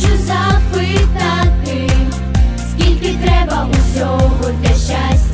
хочу запитати, скільки треба усього для щастя,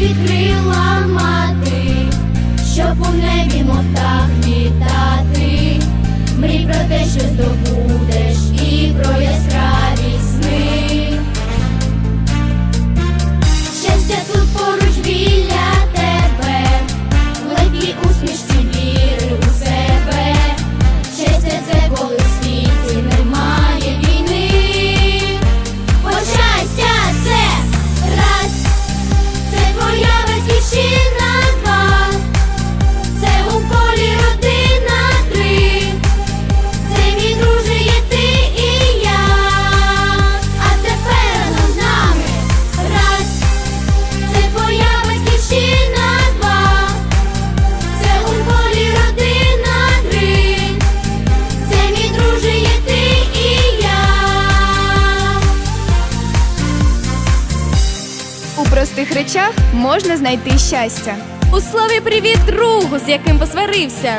відкрила мати, щоб у небі мотах простих речах можна знайти щастя. У слові привіт другу, з яким посварився.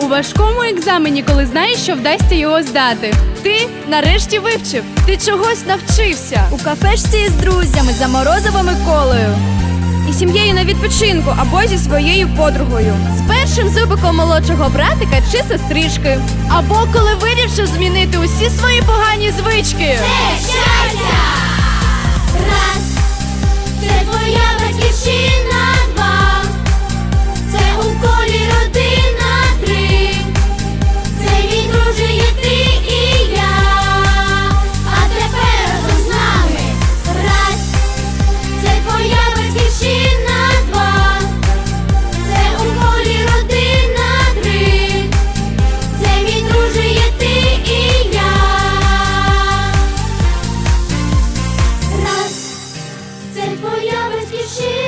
У важкому екзамені, коли знаєш, що вдасться його здати. Ти нарешті вивчив, ти чогось навчився. У кафешці з друзями за морозовими колою. І сім'єю на відпочинку або зі своєю подругою. З першим зубиком молодшого братика чи сестрички. Або коли вирішив змінити усі свої погані звички. Це щастя! Раз, це твоя she